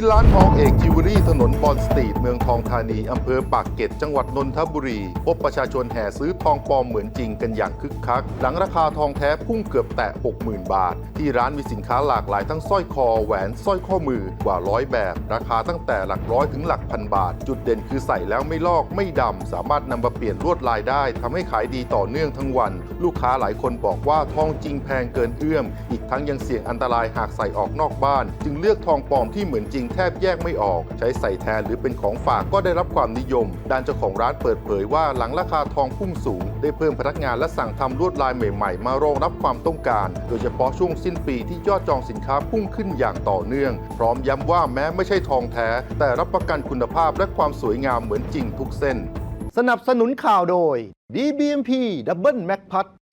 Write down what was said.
ที่ร้านทองเอกจิวเวลรี่ถนนบอนสตรีทเมืองทองธานี อำเภอปากเกร็ดจังหวัดนนทบุรี พบประชาชนแห่ซื้อทองปลอมเหมือนจริงกันอย่างคึกคัก หลังราคาทองแท้พุ่งเกือบแตะ 60,000 บาท ที่ร้านมีสินค้าหลากหลายทั้งสร้อยคอแหวนสร้อยข้อมือกว่าร้อยแบบ ราคาตั้งแต่หลักร้อยถึงหลักพันบาท จุดเด่นคือใส่แล้วไม่ลอกไม่ดำ สามารถนำมาเปลี่ยนลวดลายได้ ทำให้ขายดีต่อเนื่องทั้งวัน ลูกค้าหลายคนบอกว่าทองจริงแพงเกินเอื้อม อีกทั้งยังเสี่ยงอันตรายหากใส่ออกนอกบ้าน จึงเลือกทองปลอมที่เหมือนจริงแทบแยกไม่ออก ใช้ใส่แทนหรือเป็นของฝากก็ได้รับความนิยม ด้านเจ้าของร้านเปิดเผยว่าหลังราคาทองพุ่งสูง ได้เพิ่มพนักงานและสั่งทำลวดลายใหม่ๆ มารองรับความต้องการ โดยเฉพาะช่วงสิ้นปีที่ยอดจองสินค้าพุ่งขึ้นอย่างต่อเนื่อง พร้อมย้ำว่าแม้ไม่ใช่ทองแท้ แต่รับประกันคุณภาพและความสวยงามเหมือนจริงทุกเส้น สนับสนุนข่าวโดย DBMP Double Mac p a t